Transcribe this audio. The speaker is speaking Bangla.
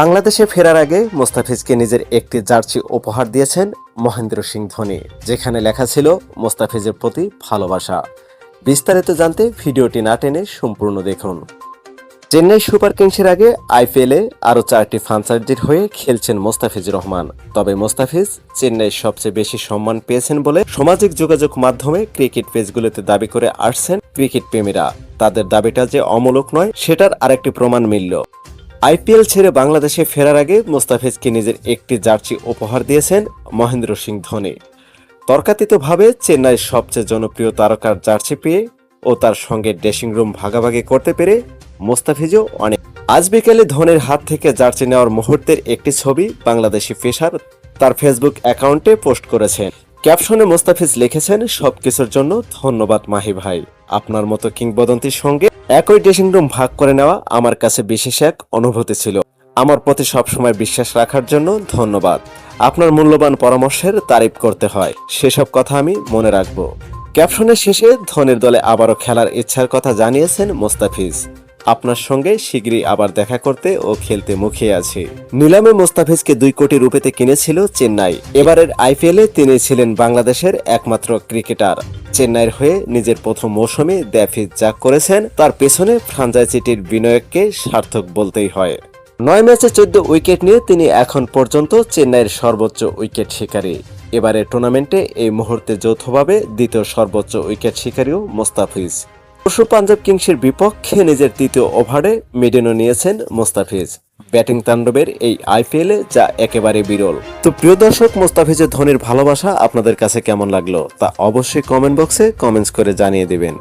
বাংলাদেশে ফেরার আগে মোস্তাফিজকে নিজের একটি জার্সি উপহার দিয়েছেন মহেন্দ্র সিং ধোনি, যেখানে লেখা ছিল, মোস্তাফিজের প্রতি ভালোবাসা। বিস্তারিত জানতে ভিডিওটি না টেনে সম্পূর্ণ দেখুন। চেন্নাই সুপার কিংসের আগে আইপিএলে আরও চারটি ফ্রাঞ্চাইজির হয়ে খেলছেন মোস্তাফিজ রহমান। তবে মোস্তাফিজ চেন্নাইয়ের সবচেয়ে বেশি সম্মান পেয়েছেন বলে সামাজিক যোগাযোগ মাধ্যমে ক্রিকেট পেজগুলোতে দাবি করে আসছেন ক্রিকেট প্রেমীরা। তাদের দাবিটা যে অমূলক নয়, সেটার আরেকটি প্রমাণ মিলল। আইপিএল ছেড়ে বাংলাদেশে ফেরার আগে মোস্তাফিজকে নিজের একটি জার্সি উপহার দিয়েছেন মহেন্দ্র সিং ধোনি। তর্কাতীতভাবে চেন্নাইয়ের সবচেয়ে জনপ্রিয় তারকার জার্সি পেয়ে ও তার সঙ্গে ড্রেসিং রুম ভাগাভাগি করতে পেরে মোস্তাফিজও অনেক। আজ বিকেলে ধোনির হাত থেকে জার্সি নেওয়ার মুহূর্তের একটি ছবি বাংলাদেশি পেশার তার ফেসবুক অ্যাকাউন্টে পোস্ট করেছেন। ক্যাপশনে মোস্তাফিজ লিখেছেন, সবকিছুর জন্য ধন্যবাদ মাহি ভাই। আপনার মতো কিংবদন্তির সঙ্গে একই ড্রেসিং রুম ভাগ করে নেওয়া আমার কাছে বিশেষ এক অনুভূতি ছিল। আমার প্রতি সবসময় বিশ্বাস রাখার জন্য ধন্যবাদ। আপনার মূল্যবান পরামর্শের তারিফ করতে হয়। সেসব কথা আমি মনে রাখব। ক্যাপশনের শেষে ধোনির দলে আবারও খেলার ইচ্ছার কথা জানিয়েছেন মোস্তাফিজ। আপনার সঙ্গে শীঘ্রই আবার দেখা করতে ও খেলতে মুখিয়ে আছে। নিলামে মোস্তাফিজকে দুই কোটি রুপেতে কিনেছিল চেন্নাই। এবারের আইপিএলে তিনি ছিলেন বাংলাদেশের একমাত্র ক্রিকেটার। চেন্নাইয়ের হয়ে নিজের প্রথম মৌসুমে দ্যাফিজ যা করেছেন, তার পেছনে ফ্রাঞ্চাইজিটির বিনিয়োগকে সার্থক বলতেই হয়। নয় ম্যাচে চোদ্দ উইকেট নিয়ে তিনি এখন পর্যন্ত চেন্নাইয়ের সর্বোচ্চ উইকেট শিকারী। এবারের টুর্নামেন্টে এই মুহূর্তে যৌথভাবে দ্বিতীয় সর্বোচ্চ উইকেট শিকারীও মোস্তাফিজ। পরশু পাঞ্জাব কিংসের বিপক্ষে নিজের তৃতীয় ওভারে মিডেনও নিয়েছেন মোস্তাফিজ। ব্যাটিং তাণ্ডবের এই আইপিএলে যা একেবারে বিরল। তো প্রিয় দর্শক, মোস্তাফিজের ধোনির ভালোবাসা আপনাদের কাছে কেমন লাগল তা অবশ্যই কমেন্ট বক্সে কমেন্টস করে জানিয়ে দিবেন।